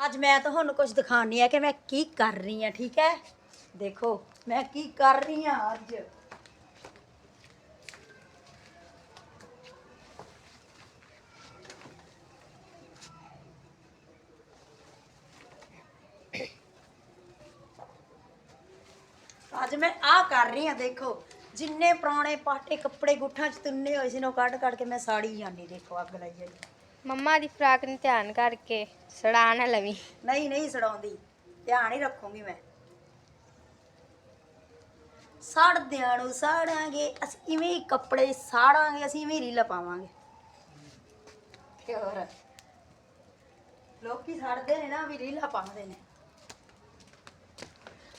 ਅੱਜ ਮੈਂ ਤੁਹਾਨੂੰ ਕੁਝ ਦਿਖਾਉਣੀ ਹੈ ਕਿ ਮੈਂ ਕੀ ਕਰ ਰਹੀ ਹਾਂ ਠੀਕ ਹੈ? ਦੇਖੋ, ਮੈਂ ਕੀ ਕਰ ਰਹੀ ਹਾਂ ਅੱਜ? ਅੱਜ ਮੈਂ ਆ ਕਰ ਰਹੀ ਹਾਂ ਦੇਖੋ। ਜਿੰਨੇ ਪੁਰਾਣੇ ਪਾਟੇ ਕੱਪੜੇ ਗੁੱਠਾਂ 'ਚ ਤੁੰਨੇ ਹੋਏ ਸੀ ਨਾ ਉਹ ਕੱਢ ਕੱਢ ਕੇ ਮੈਂ ਸਾੜੀ ਜਾਂਦੀ, ਦੇਖੋ, ਅੱਗ ਲਾਈ ਜਾਂਦੀ ਮੰਮਾ ਦੀ ਫਰਾਕ ਨੂੰ ਧਿਆਨ ਕਰਕੇ ਸੜਾ ਨਾ ਲਵੀ। ਨਹੀਂ ਨਹੀਂ ਸੜਾਉਂਦੀ। ਧਿਆਨ ਹੀ ਰੱਖੂੰਗੀ ਮੈਂ। ਸਾੜਦਿਆਂ ਨੂੰ ਸਾੜਾਂਗੇ, ਅਸੀਂ ਇਵੇਂ ਹੀ ਕੱਪੜੇ ਸਾੜਾਂਗੇ, ਅਸੀਂ ਇਵੇਂ ਹੀ ਰੀਲਾ ਪਾਵਾਂਗੇ। ਤੇ ਹੋਰ? ਲੋਕੀ ਸੜਦੇ ਨੇ ਨਾ, ਵੀ ਰੀਲਾ ਪਾਉਂਦੇ ਨੇ।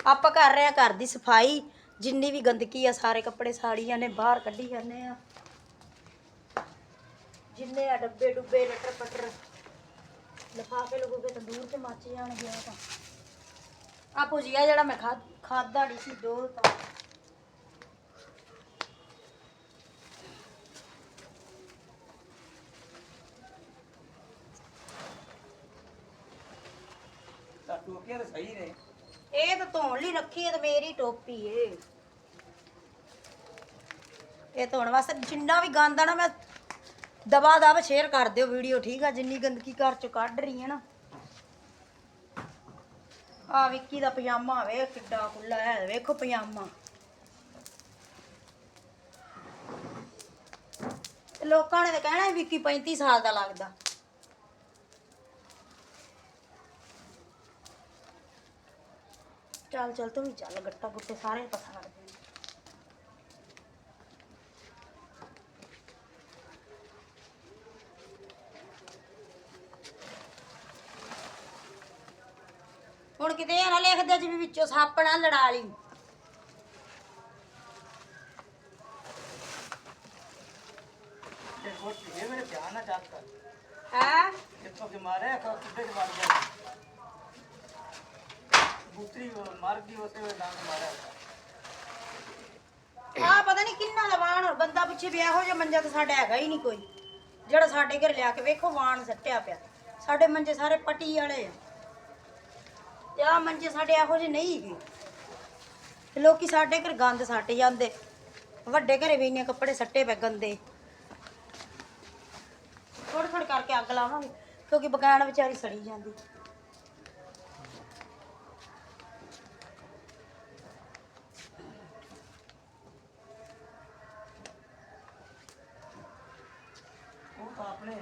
ਆਪਾਂ ਕਰ ਰਹੇ ਆ ਘਰ ਦੀ ਸਫ਼ਾਈ। ਜਿੰਨੀ ਵੀ ਗੰਦਗੀ ਆ, ਸਾਰੇ ਕੱਪੜੇ ਸਾੜੀ ਜਾਂਦੇ, ਬਾਹਰ ਕੱਢੀ ਜਾਂਦੇ ਆ। ਜਿੰਨੇ ਆ ਡੱਬੇ ਡੁੱਬੇ ਲੱਟਰ ਪੱਟਰ। ਲਿਫਾਫੇ ਲਗੋਗੇ ਤੰਦੂਰ ਤੇ ਮੱਚ ਜਾਣਗੇ ਉਹ ਤਾਂ। ਆ ਭੁਜੀਆ ਜਿਹੜਾ ਮੈਂ ਖਾ ਖਾਦਾ ਨਹੀਂ ਸੀ ਦੋ ਤਾਂ। ਤਾਂ ਟੋਪੀਆਂ ਤਾਂ ਸਹੀ ਨੇ। ਇਹ ਤਾਂ ਧੋਣ ਲਈ ਰੱਖੀ ਹੈ ਤੇ ਮੇਰੀ ਟੋਪੀ ਏ। ਇਹ ਧੋਣ ਵਾਸਤੇ ਜਿੰਨਾ ਵੀ ਗੰਦ ਆ ਨਾ ਮੈਂ ਦਬਾ ਦਬ ਸ਼ੇਅਰ ਕਰ ਦਿਓ ਵੀਡੀਓ ਠੀਕ ਆ? ਜਿੰਨੀ ਗੰਦਗੀ ਘਰ ਚੋਂ ਕੱਢ ਰਹੀ ਹੈ ਨਾ। ਆ ਵਿੱਕੀ ਦਾ ਪਜਾਮਾ ਵੇ ਕਿੱਡਾ ਖੁੱਲਾ ਹੈ। ਵੇਖੋ ਪਜਾਮਾ। ਲੋਕਾਂ ਨੇ ਤਾਂ ਕਹਿਣਾ ਵੀ ਵਿੱਕੀ 35 ਸਾਲ ਦਾ ਲੱਗਦਾ। ਚੱਲ ਚੱਲ, ਤੂੰ ਵੀ ਚੱਲ, ਗੱਟਾ ਗੁੱਟੇ ਸਾਰੇ ਪਸਾਰ ਦੇ ਕਿਤੇ ਇਹ ਨਾ ਲਿਖਦੇ ਜਿਵੇਂ ਵਿੱਚੋਂ ਸੱਪ ਨਾ ਲੜਾ ਲਈ। ਹੈ ਮਾਰਿਆ ਆ ਪਤਾ ਨਹੀਂ ਕਿੰਨਾ ਲਵਾਣ ਹੋਰ ਬੰਦਾ ਪਿੱਛੇ ਵੀ ਇਹੋ ਜਿਹਾ ਮੰਜਾ ਤਾਂ ਸਾਡਾ ਹੈਗਾ ਹੀ ਨਹੀਂ ਕੋਈ। ਜਿਹੜਾ ਸਾਡੇ ਘਰ ਲਿਆ ਕੇ ਵੇਖੋ ਵਾਣ ਸੱਟਿਆ ਪਿਆ। ਸਾਡੇ ਮੰਜੇ ਸਾਰੇ ਪੱਟੀ ਵਾਲੇ ਆ। ਤੇ ਆ ਮੰਜੇ ਸਾਡੇ ਇਹੋ ਜਿਹੇ ਨਹੀਂ ਹੈਗੇ ਤੇ ਲੋਕੀ ਸਾਡੇ ਘਰ ਗੰਦ ਸੱਟ ਜਾਂਦੇ। ਵੱਡੇ ਘਰੇ ਵੀ ਇੰਨੇ ਕੱਪੜੇ ਸੱਟੇ ਪਏ ਗੰਦੇ। ਥੋੜ੍ਹ ਥੋੜ੍ਹ ਕਰਕੇ ਅੱਗ ਲਾਵਾਂਗੇ, ਕਿਉਂਕਿ ਬਗਾਨ ਵਿਚਾਰੀ ਸੜੀ ਜਾਂਦੀ। ਉਹ ਤਾਂ ਆਪਣੇ